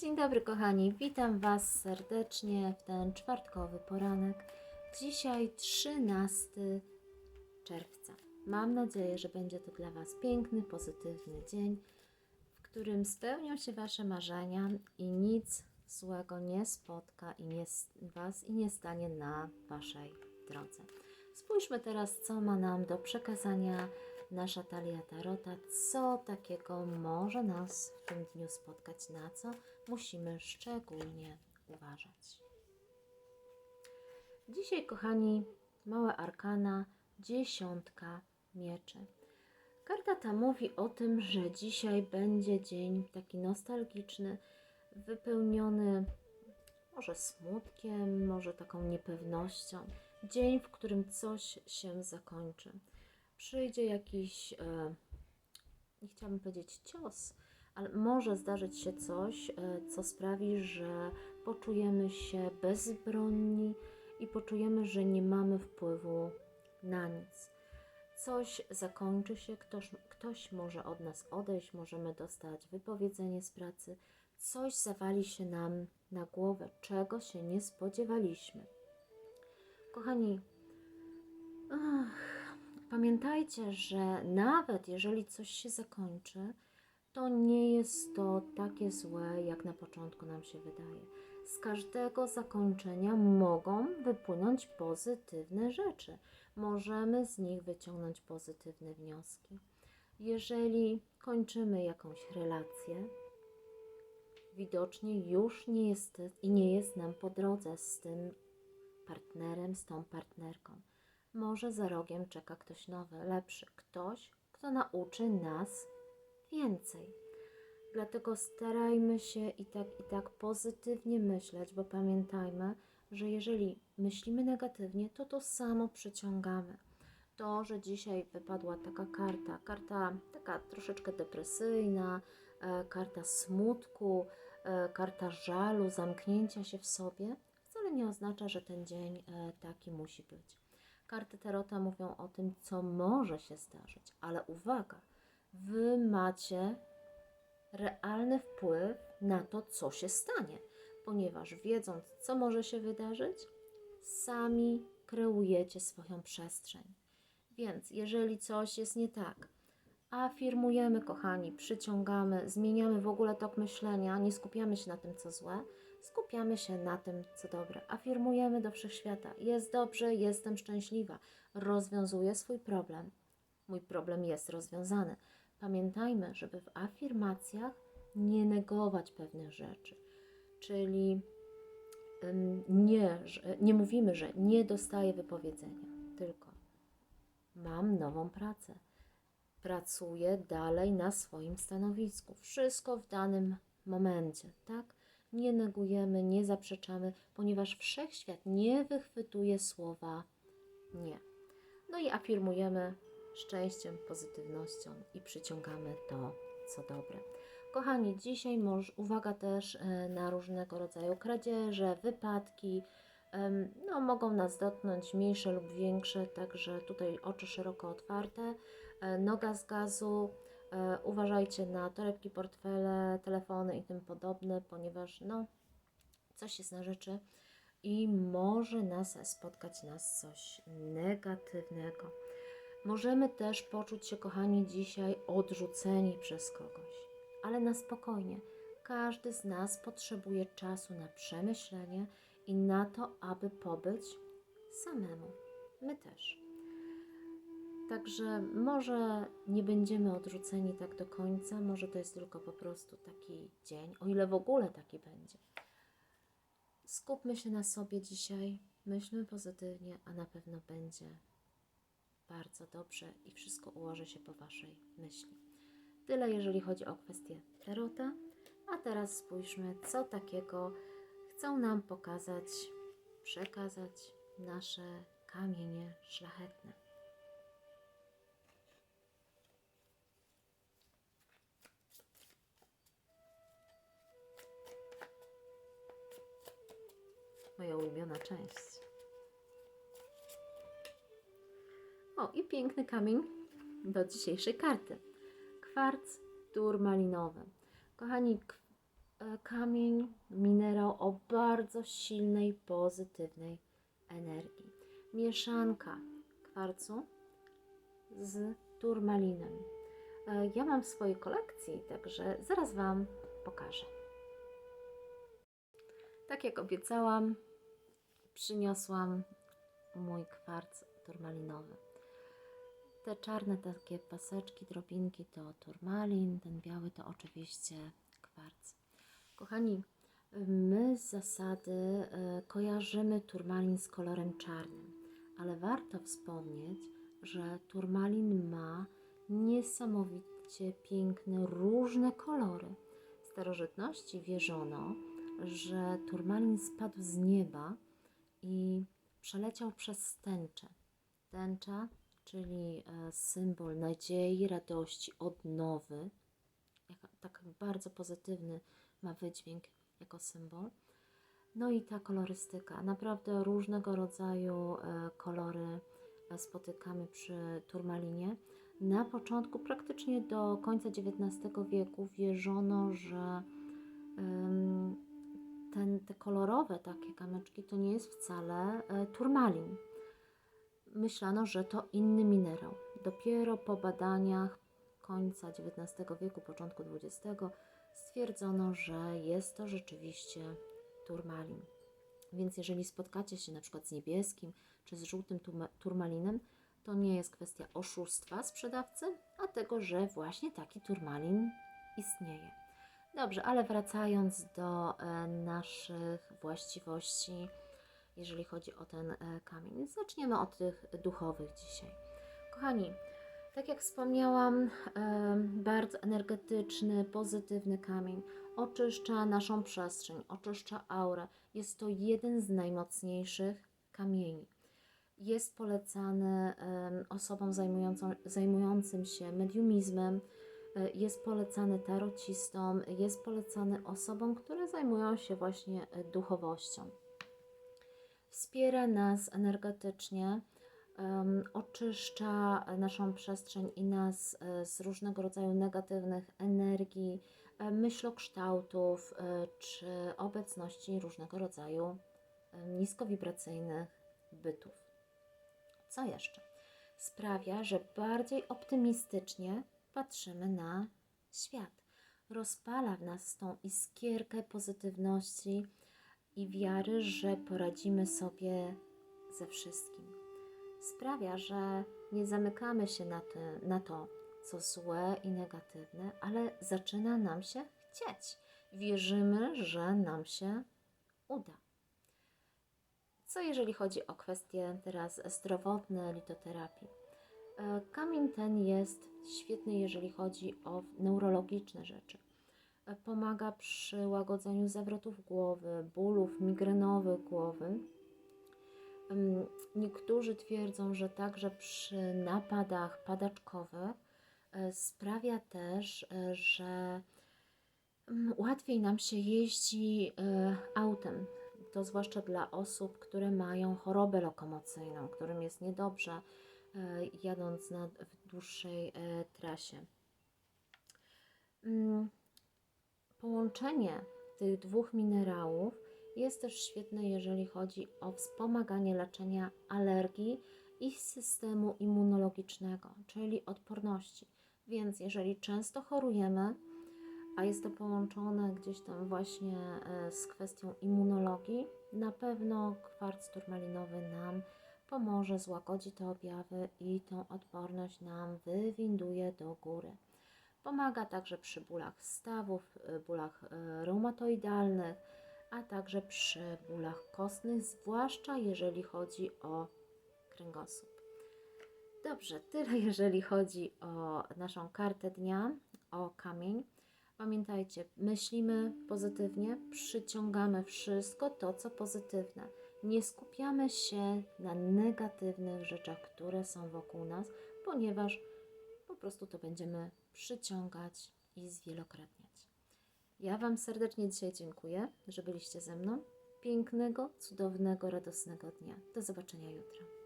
Dzień dobry, kochani. Witam Was serdecznie w ten czwartkowy poranek. Dzisiaj 13 czerwca. Mam nadzieję, że będzie to dla Was piękny, pozytywny dzień, w którym spełnią się Wasze marzenia i nic złego nie spotka i nie, Was i nie stanie na Waszej drodze. Spójrzmy teraz, co ma nam do przekazania nasza talia Tarota, co takiego może nas w tym dniu spotkać, na co musimy szczególnie uważać. Dzisiaj, kochani, małe arkana, dziesiątka mieczy. Karta ta mówi o tym, że dzisiaj będzie dzień taki nostalgiczny, wypełniony może smutkiem, może taką niepewnością. Dzień, w którym coś się zakończy. Przyjdzie jakiś, e, nie chciałabym powiedzieć cios, ale może zdarzyć się coś, e, co sprawi, że poczujemy się bezbronni i poczujemy, że nie mamy wpływu na nic. Coś zakończy się, ktoś, ktoś może od nas odejść, możemy dostać wypowiedzenie z pracy, coś zawali się nam na głowę, czego się nie spodziewaliśmy. Kochani, ach, pamiętajcie, że nawet jeżeli coś się zakończy, to nie jest to takie złe, jak na początku nam się wydaje. Z każdego zakończenia mogą wypłynąć pozytywne rzeczy. Możemy z nich wyciągnąć pozytywne wnioski. Jeżeli kończymy jakąś relację, widocznie już nie jest i nie jest nam po drodze z tym partnerem, z tą partnerką. Może za rogiem czeka ktoś nowy, lepszy, ktoś, kto nauczy nas więcej. Dlatego starajmy się i tak, i tak pozytywnie myśleć, bo pamiętajmy, że jeżeli myślimy negatywnie, to to samo przyciągamy. To, że dzisiaj wypadła taka karta, karta taka troszeczkę depresyjna, e, karta smutku, e, karta żalu, zamknięcia się w sobie, wcale nie oznacza, że ten dzień e, taki musi być. Karty Tarota mówią o tym, co może się zdarzyć, ale uwaga, wy macie realny wpływ na to, co się stanie, ponieważ wiedząc, co może się wydarzyć, sami kreujecie swoją przestrzeń. Więc jeżeli coś jest nie tak, afirmujemy, kochani, przyciągamy, zmieniamy w ogóle tok myślenia, nie skupiamy się na tym, co złe, skupiamy się na tym, co dobre. Afirmujemy do wszechświata: jest dobrze, jestem szczęśliwa, rozwiązuję swój problem. Mój problem jest rozwiązany. Pamiętajmy, żeby w afirmacjach nie negować pewnych rzeczy, czyli nie, nie mówimy, że nie dostaję wypowiedzenia, tylko mam nową pracę, pracuję dalej na swoim stanowisku. Wszystko w danym momencie, tak? Nie negujemy, nie zaprzeczamy, ponieważ wszechświat nie wychwytuje słowa nie. No i afirmujemy szczęściem, pozytywnością i przyciągamy to, co dobre. Kochani, dzisiaj może, uwaga też e, na różnego rodzaju kradzieże, wypadki. No, mogą nas dotknąć mniejsze lub większe, także tutaj oczy szeroko otwarte, e, noga z gazu. E, Uważajcie na torebki, portfele, telefony i tym podobne, ponieważ no, coś jest na rzeczy i może nas spotkać nas coś negatywnego. Możemy też poczuć się, kochani, dzisiaj odrzuceni przez kogoś, ale na spokojnie. Każdy z nas potrzebuje czasu na przemyślenie i na to, aby pobyć samemu. My też. Także może nie będziemy odrzuceni tak do końca, może to jest tylko po prostu taki dzień, o ile w ogóle taki będzie. Skupmy się na sobie dzisiaj, myślmy pozytywnie, a na pewno będzie bardzo dobrze i wszystko ułoży się po Waszej myśli. Tyle, jeżeli chodzi o kwestię tarota. A teraz spójrzmy, co takiego chcą nam pokazać, przekazać nasze kamienie szlachetne. Ulubiona część. O, i piękny kamień do dzisiejszej karty. Kwarc turmalinowy. Kochani, e, kamień, minerał o bardzo silnej, pozytywnej energii. Mieszanka kwarcu z turmalinem. E, Ja mam w swojej kolekcji, także zaraz Wam pokażę. Tak jak obiecałam, przyniosłam mój kwarc turmalinowy. Te czarne takie paseczki, drobinki to turmalin, ten biały to oczywiście kwarc. Kochani, my z zasady e, kojarzymy turmalin z kolorem czarnym, ale warto wspomnieć, że turmalin ma niesamowicie piękne, różne kolory. W starożytności wierzono, że turmalin spadł z nieba i przeleciał przez tęczę. Tęcza, czyli e, symbol nadziei, radości, odnowy, tak bardzo pozytywny ma wydźwięk jako symbol. No i ta kolorystyka, naprawdę różnego rodzaju e, kolory e, spotykamy przy turmalinie. Na początku, praktycznie do końca XIX wieku, wierzono, że ten, te kolorowe takie kamyczki to nie jest wcale e, turmalin. Myślano, że to inny minerał. Dopiero po badaniach końca XIX wieku, początku XX stwierdzono, że jest to rzeczywiście turmalin. Więc jeżeli spotkacie się na przykład z niebieskim czy z żółtym turma- turmalinem, to nie jest kwestia oszustwa sprzedawcy, a tego, że właśnie taki turmalin istnieje. Dobrze, ale wracając do e, naszych właściwości, jeżeli chodzi o ten e, kamień, zaczniemy od tych duchowych dzisiaj. Kochani, tak jak wspomniałam, e, bardzo energetyczny, pozytywny kamień oczyszcza naszą przestrzeń, oczyszcza aurę. Jest to jeden z najmocniejszych kamieni. Jest polecany osobom zajmującym się mediumizmem, jest polecany tarocistom, jest polecany osobom, które zajmują się właśnie e, duchowością. Wspiera nas energetycznie, oczyszcza naszą przestrzeń i nas e, z różnego rodzaju negatywnych energii, myślokształtów czy obecności różnego rodzaju niskowibracyjnych bytów. Co jeszcze? Sprawia, że bardziej optymistycznie patrzymy na świat. Rozpala w nas tą iskierkę pozytywności i wiary, że poradzimy sobie ze wszystkim. Sprawia, że nie zamykamy się na, na to, co złe i negatywne, ale zaczyna nam się chcieć. Wierzymy, że nam się uda. Co jeżeli chodzi o kwestie teraz zdrowotne litoterapii? E, Kamień ten jest świetny, jeżeli chodzi o neurologiczne rzeczy. E, Pomaga przy łagodzeniu zawrotów głowy, bólów migrenowych głowy. Niektórzy twierdzą, że także przy napadach padaczkowych e, sprawia też, że łatwiej nam się jeździ autem. To zwłaszcza dla osób, które mają chorobę lokomocyjną, którym jest niedobrze jadąc na, w dłuższej e, trasie. Mm, Połączenie tych dwóch minerałów jest też świetne, jeżeli chodzi o wspomaganie leczenia alergii i systemu immunologicznego, czyli odporności. Więc jeżeli często chorujemy, a jest to połączone gdzieś tam właśnie e, z kwestią immunologii, na pewno kwarc turmalinowy nam pomoże, złagodzi te objawy i tą odporność nam wywinduje do góry. Pomaga także przy bólach stawów, bólach y, reumatoidalnych, a także przy bólach kostnych, zwłaszcza jeżeli chodzi o kręgosłup. Dobrze, tyle jeżeli chodzi o naszą kartę dnia, o kamień. Pamiętajcie, myślimy pozytywnie, przyciągamy wszystko to, co pozytywne. Nie skupiamy się na negatywnych rzeczach, które są wokół nas, ponieważ po prostu to będziemy przyciągać i zwielokrotniać. Ja Wam serdecznie dzisiaj dziękuję, że byliście ze mną. Pięknego, cudownego, radosnego dnia. Do zobaczenia jutro.